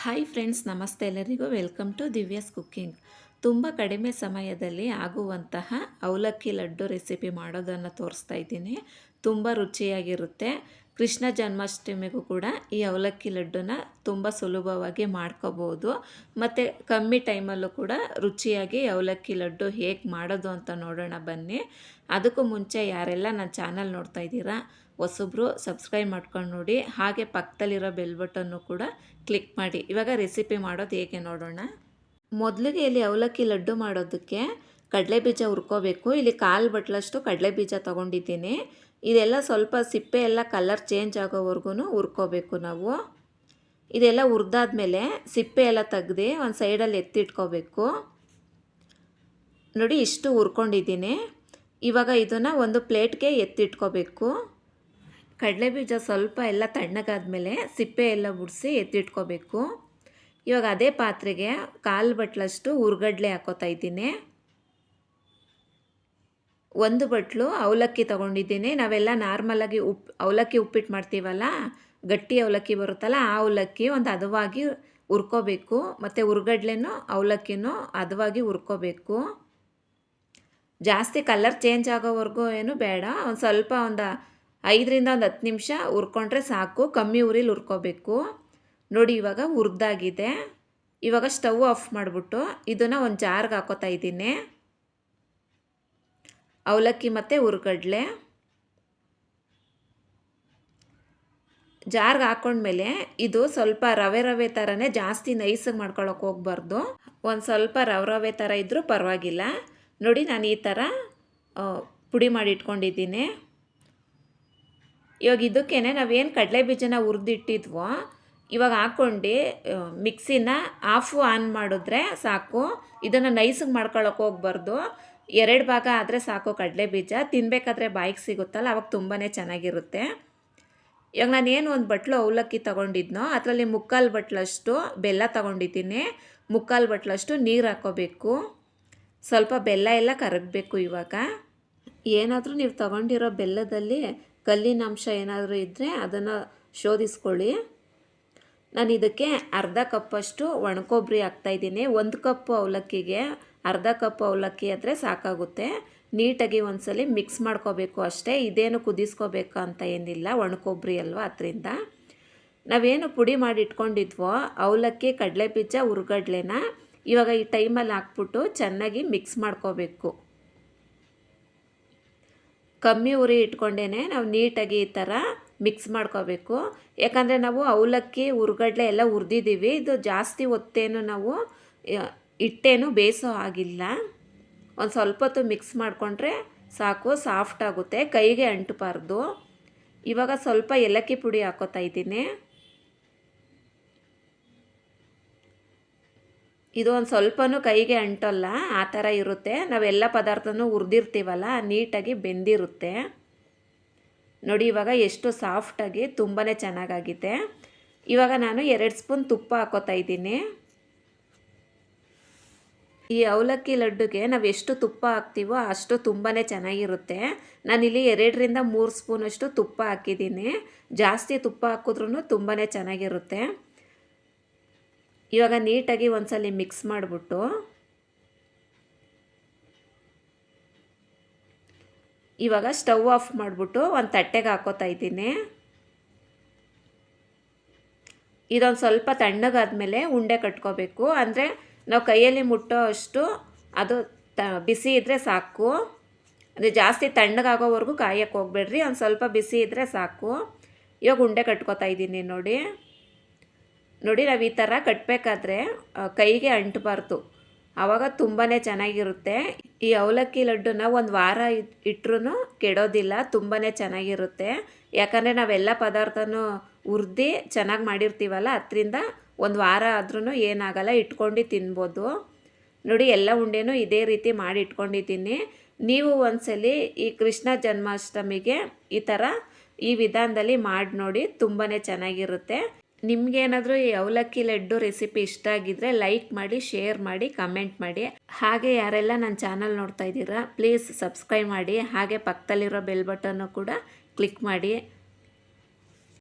Hi friends ನಮಸ್ತೆ ಎಲ್ಲರಿಗೂ welcome to Divya's cooking ತುಂಬ ಕಡಿಮೆ ಸಮಯದಲ್ಲಿ ಆಗುವಂತಹ ಅವಲಕ್ಕಿ ಲಡ್ಡು ರೆಸಿಪಿ ಮಾಡೋದನ್ನು ತೋರಿಸ್ತಾ ಇದ್ದೀನಿ. ತುಂಬ ರುಚಿಯಾಗಿರುತ್ತೆ. ಕೃಷ್ಣ ಜನ್ಮಾಷ್ಟಮಿಗೂ ಕೂಡ ಈ ಅವಲಕ್ಕಿ ಲಡ್ಡುನ ತುಂಬ ಸುಲಭವಾಗಿ ಮಾಡ್ಕೋಬೋದು. ಮತ್ತು ಕಮ್ಮಿ ಟೈಮಲ್ಲೂ ಕೂಡ ರುಚಿಯಾಗಿ ಅವಲಕ್ಕಿ ಲಡ್ಡು ಹೇಗೆ ಮಾಡೋದು ಅಂತ ನೋಡೋಣ ಬನ್ನಿ. ಅದಕ್ಕೂ ಮುಂಚೆ ಯಾರೆಲ್ಲ ನನ್ನ ಚಾನಲ್ ನೋಡ್ತಾ ಇದ್ದೀರಾ, ಹೊಸಬ್ರು ಸಬ್ಸ್ಕ್ರೈಬ್ ಮಾಡ್ಕೊಂಡು ನೋಡಿ. ಹಾಗೆ ಪಕ್ಕದಲ್ಲಿರೋ ಬೆಲ್ ಬಟನ್ನು ಕೂಡ ಕ್ಲಿಕ್ ಮಾಡಿ. ಇವಾಗ ರೆಸಿಪಿ ಮಾಡೋದು ಹೇಗೆ ನೋಡೋಣ. ಮೊದಲಿಗೆ ಇಲ್ಲಿ ಅವಲಕ್ಕಿ ಲಡ್ಡು ಮಾಡೋದಕ್ಕೆ ಕಡಲೆ ಬೀಜ ಹುರ್ಕೋಬೇಕು. ಇಲ್ಲಿ ಕಾಲು ಬಟ್ಲಷ್ಟು ಕಡಲೆ ಬೀಜ ತೊಗೊಂಡಿದ್ದೀನಿ. ಇದೆಲ್ಲ ಸ್ವಲ್ಪ ಸಿಪ್ಪೆ ಎಲ್ಲ ಕಲರ್ ಚೇಂಜ್ ಆಗೋವರೆಗೂ ಹುರ್ಕೋಬೇಕು ನಾವು. ಇದೆಲ್ಲ ಹುರಿದಾದ್ಮೇಲೆ ಸಿಪ್ಪೆ ಎಲ್ಲ ತೆಗ್ದು ಒಂದು ಸೈಡಲ್ಲಿ ಎತ್ತಿಟ್ಕೋಬೇಕು. ನೋಡಿ ಇಷ್ಟು ಹುರ್ಕೊಂಡಿದ್ದೀನಿ. ಇವಾಗ ಇದನ್ನು ಒಂದು ಪ್ಲೇಟ್ಗೆ ಎತ್ತಿಟ್ಕೋಬೇಕು. ಕಡಲೆ ಬೀಜ ಸ್ವಲ್ಪ ಎಲ್ಲ ತಣ್ಣಗಾದ್ಮೇಲೆ ಸಿಪ್ಪೆ ಎಲ್ಲ ಬಿಡಿಸಿ ಎತ್ತಿಟ್ಕೋಬೇಕು. ಇವಾಗ ಅದೇ ಪಾತ್ರೆಗೆ ಕಾಲು ಬಟ್ಲಷ್ಟು ಹುರ್ಗಡ್ಲೆ ಹಾಕೋತಾ ಇದ್ದೀನಿ. ಒಂದು ಬಟ್ಲು ಅವಲಕ್ಕಿ ತೊಗೊಂಡಿದ್ದೀನಿ. ನಾವೆಲ್ಲ ನಾರ್ಮಲಾಗಿ ಉಪ್ಪು ಅವಲಕ್ಕಿ ಉಪ್ಪಿಟ್ಟು ಮಾಡ್ತೀವಲ್ಲ, ಗಟ್ಟಿ ಅವಲಕ್ಕಿ ಬರುತ್ತಲ್ಲ ಆ ಅವಲಕ್ಕಿ ಒಂದು ಹದವಾಗಿ ಹುರ್ಕೋಬೇಕು. ಮತ್ತು ಹುರ್ಗಡ್ಲೆನೂ ಅವಲಕ್ಕಿನೂ ಹದವಾಗಿ ಹುರ್ಕೋಬೇಕು. ಜಾಸ್ತಿ ಕಲರ್ ಚೇಂಜ್ ಆಗೋವರೆಗೂ ಏನು ಬೇಡ. ಒಂದು ಸ್ವಲ್ಪ ಒಂದು ಐದರಿಂದ ಒಂದು ಹತ್ತು ನಿಮಿಷ ಹುರ್ಕೊಂಡ್ರೆ ಸಾಕು. ಕಮ್ಮಿ ಉರಿಲಿ ಹುರ್ಕೋಬೇಕು. ನೋಡಿ ಇವಾಗ ಹುರಿದಾಗಿದೆ ಇವಾಗ ಸ್ಟವ್ ಆಫ್ ಮಾಡಿಬಿಟ್ಟು ಇದನ್ನು ಒಂದು ಜಾರ್ಗೆ ಹಾಕೋತಾ ಇದ್ದೀನಿ. ಅವಲಕ್ಕಿ ಮತ್ತು ಹುರ್ಗಡ್ಲೆ ಜಾರ್ಗೆ ಹಾಕೊಂಡ್ಮೇಲೆ ಇದು ಸ್ವಲ್ಪ ರವೆ ರವೆ ಥರನೇ ಜಾಸ್ತಿ ನೈಸಾಗಿ ಮಾಡ್ಕೊಳಕ್ಕೆ ಹೋಗ್ಬಾರ್ದು. ಒಂದು ಸ್ವಲ್ಪ ರವೆ ರವೆ ಥರ ಇದ್ದರೂ ಪರವಾಗಿಲ್ಲ. ನೋಡಿ ನಾನು ಈ ಥರ ಪುಡಿ ಮಾಡಿ ಇಟ್ಕೊಂಡಿದ್ದೀನಿ. ಇವಾಗ ಇದಕ್ಕೇ ನಾವೇನು ಕಡಲೆ ಬೀಜನ ಹುರಿದಿಟ್ಟಿದ್ವೋ ಇವಾಗ ಹಾಕ್ಕೊಂಡು ಮಿಕ್ಸಿನ ಆಫು ಆನ್ ಮಾಡಿದ್ರೆ ಸಾಕು. ಇದನ್ನು ನೈಸಿಗೆ ಮಾಡ್ಕೊಳಕ್ಕೆ ಹೋಗ್ಬಾರ್ದು. ಎರಡು ಭಾಗ ಆದರೆ ಸಾಕು ಕಡಲೆ ಬೀಜ. ತಿನ್ನಬೇಕಾದ್ರೆ ಬಾಯಿಗೆ ಸಿಗುತ್ತಲ್ಲ, ಅವಾಗ ತುಂಬಾ ಚೆನ್ನಾಗಿರುತ್ತೆ. ಇವಾಗ ನಾನು ಏನು ಒಂದು ಬಟ್ಲು ಅವಲಕ್ಕಿ ತೊಗೊಂಡಿದ್ನೋ, ಅದರಲ್ಲಿ ಮುಕ್ಕಾಲು ಬಟ್ಲಷ್ಟು ಬೆಲ್ಲ ತೊಗೊಂಡಿದ್ದೀನಿ. ಮುಕ್ಕಾಲು ಬಟ್ಲಷ್ಟು ನೀರು ಹಾಕೋಬೇಕು. ಸ್ವಲ್ಪ ಬೆಲ್ಲ ಎಲ್ಲ ಕರಗಬೇಕು ಇವಾಗ. ಏನಾದರೂ ನೀವು ತೊಗೊಂಡಿರೋ ಬೆಲ್ಲದಲ್ಲಿ ಕಲ್ಲಿನ ಅಂಶ ಏನಾದರೂ ಇದ್ದರೆ ಅದನ್ನು ಶೋಧಿಸ್ಕೊಳ್ಳಿ. ನಾನು ಇದಕ್ಕೆ ಅರ್ಧ ಕಪ್ಪಷ್ಟು ಒಣಕೊಬ್ಬರಿ ಹಾಕ್ತಾಯಿದ್ದೀನಿ ಒಂದು ಕಪ್ಪು ಅವಲಕ್ಕಿಗೆ ಅರ್ಧ ಕಪ್ ಅವಲಕ್ಕಿ ಆದರೆ ಸಾಕಾಗುತ್ತೆ. ನೀಟಾಗಿ ಒಂದ್ಸಲಿ ಮಿಕ್ಸ್ ಮಾಡ್ಕೋಬೇಕು ಅಷ್ಟೇ. ಇದೇನು ಕುದಿಸ್ಕೋಬೇಕು ಅಂತ ಏನಿಲ್ಲ. ಒಣಕೊಬ್ಬರಿ ಅಲ್ವಾ ಅದರಿಂದ. ನಾವೇನು ಪುಡಿ ಮಾಡಿ ಇಟ್ಕೊಂಡಿದ್ವೋ, ಅವಲಕ್ಕಿ ಕಡಲೆ ಬೀಜ ಹುರ್ಗಡ್ಲೆನ ಇವಾಗ ಈ ಟೈಮಲ್ಲಿ ಹಾಕ್ಬಿಟ್ಟು ಚೆನ್ನಾಗಿ ಮಿಕ್ಸ್ ಮಾಡ್ಕೋಬೇಕು. ಕಮ್ಮಿ ಉರಿ ಇಟ್ಕೊಂಡೇ ನಾವು ನೀಟಾಗಿ ಈ ಥರ ಮಿಕ್ಸ್ ಮಾಡ್ಕೋಬೇಕು. ಯಾಕಂದರೆ ನಾವು ಅವಲಕ್ಕಿ ಹುರ್ಗಡ್ಲೆ ಎಲ್ಲ ಹುರಿದಿದ್ದೀವಿ ಇದು ಜಾಸ್ತಿ ಹೊತ್ತೇನು ನಾವು ಹಿಟ್ಟೇನು ಬೇಯಿಸೋ ಆಗಿಲ್ಲ ಒಂದು ಸ್ವಲ್ಪ ಹೊತ್ತು ಮಿಕ್ಸ್ ಮಾಡಿಕೊಂಡ್ರೆ ಸಾಕು, ಸಾಫ್ಟ್ ಆಗುತ್ತೆ. ಕೈಗೆ ಅಂಟಬಾರ್ದು. ಇವಾಗ ಸ್ವಲ್ಪ ಏಲಕ್ಕಿ ಪುಡಿ ಹಾಕೋತಾ ಇದ್ದೀನಿ. ಇದು ಒಂದು ಸ್ವಲ್ಪನೂ ಕೈಗೆ ಅಂಟಲ್ಲ, ಆ ಥರ ಇರುತ್ತೆ. ನಾವೆಲ್ಲ ಪದಾರ್ಥನೂ ಹುರಿದಿರ್ತೀವಲ್ಲ ನೀಟಾಗಿ ಬೆಂದಿರುತ್ತೆ. ನೋಡಿ, ಇವಾಗ ಎಷ್ಟು ಸಾಫ್ಟಾಗಿ ತುಂಬಾ ಚೆನ್ನಾಗಾಗಿದೆ. ಇವಾಗ ನಾನು ಎರಡು ಸ್ಪೂನ್ ತುಪ್ಪ ಹಾಕೋತಾ ಇದ್ದೀನಿ. ಈ ಅವಲಕ್ಕಿ ಲಡ್ಡುಗೆ ನಾವು ಎಷ್ಟು ತುಪ್ಪ ಹಾಕ್ತೀವೋ ಅಷ್ಟು ತುಂಬಾ ಚೆನ್ನಾಗಿರುತ್ತೆ. ನಾನಿಲ್ಲಿ ಎರಡರಿಂದ ಮೂರು ಸ್ಪೂನಷ್ಟು ತುಪ್ಪ ಹಾಕಿದ್ದೀನಿ. ಜಾಸ್ತಿ ತುಪ್ಪ ಹಾಕಿದ್ರೂ ತುಂಬಾ ಚೆನ್ನಾಗಿರುತ್ತೆ. ಇವಾಗ ನೀಟಾಗಿ ಒಂದ್ಸಲ ಮಿಕ್ಸ್ ಮಾಡಿಬಿಟ್ಟು ಇವಾಗ ಸ್ಟವ್ ಆಫ್ ಮಾಡಿಬಿಟ್ಟು ಒಂದು ತಟ್ಟೆಗೆ ಹಾಕೋತಾ ಇದ್ದೀನಿ. ಇದೊಂದು ಸ್ವಲ್ಪ ತಣ್ಣಗಾದಮೇಲೆ ಉಂಡೆ ಕಟ್ಕೋಬೇಕು. ಅಂದರೆ ನಾವು ಕೈಯಲ್ಲಿ ಮುಟ್ಟೋ ಅಷ್ಟು ಅದು ತ, ಬಿಸಿ ಇದ್ದರೆ ಸಾಕು. ಅಂದರೆ ಜಾಸ್ತಿ ತಣ್ಣಗಾಗೋವರೆಗೂ ಕಾಯಕ್ಕೆ ಹೋಗ್ಬೇಡ್ರಿ. ಒಂದು ಸ್ವಲ್ಪ ಬಿಸಿ ಇದ್ದರೆ ಸಾಕು. ಇವಾಗ ಉಂಡೆ ಕಟ್ಕೋತಾ ಇದ್ದೀನಿ ನೋಡಿ. ನೋಡಿ ನಾವು ಈ ಥರ ಕಟ್ಟಬೇಕಾದ್ರೆ ಕೈಗೆ ಅಂಟಬಾರ್ದು. ಆವಾಗ ತುಂಬಾ ಚೆನ್ನಾಗಿರುತ್ತೆ. ಈ ಅವಲಕ್ಕಿ ಲಡ್ಡುನ ಒಂದು ವಾರ ಇಟ್ಟರೂ ಕೆಡೋದಿಲ್ಲ ತುಂಬಾ ಚೆನ್ನಾಗಿರುತ್ತೆ. ಯಾಕಂದರೆ ನಾವೆಲ್ಲ ಪದಾರ್ಥನೂ ಹುರ್ದು ಚೆನ್ನಾಗಿ ಮಾಡಿರ್ತೀವಲ್ಲ, ಅದರಿಂದ ಒಂದು ವಾರ ಆದ್ರೂ ಏನಾಗಲ್ಲ, ಇಟ್ಕೊಂಡು ತಿನ್ಬೋದು. ನೋಡಿ, ಎಲ್ಲ ಉಂಡೆನೂ ಇದೇ ರೀತಿ ಮಾಡಿ ಇಟ್ಕೊಂಡಿದ್ದೀನಿ. ನೀವು ಒಂದ್ಸಲಿ ಈ ಕೃಷ್ಣ ಜನ್ಮಾಷ್ಟಮಿಗೆ ಈ ಥರ ಈ ವಿಧಾನದಲ್ಲಿ ಮಾಡಿ ನೋಡಿ ತುಂಬಾ ಚೆನ್ನಾಗಿರುತ್ತೆ. ನಿಮಗೇನಾದರೂ ಈ ಅವಲಕ್ಕಿ ಲಡ್ಡು ರೆಸಿಪಿ ಇಷ್ಟ ಆಗಿದ್ರೆ ಲೈಕ್ ಮಾಡಿ ಶೇರ್ ಮಾಡಿ ಕಮೆಂಟ್ ಮಾಡಿ. ಹಾಗೆ ಯಾರೆಲ್ಲ ನನ್ನ ಚಾನಲ್ ನೋಡ್ತಾ ಇದ್ದೀರಾ ಪ್ಲೀಸ್ ಸಬ್ಸ್ಕ್ರೈಬ್ ಮಾಡಿ. ಹಾಗೆ ಪಕ್ಕದಲ್ಲಿರೋ ಬೆಲ್ ಬಟನ್ನು ಕೂಡ ಕ್ಲಿಕ್ ಮಾಡಿ.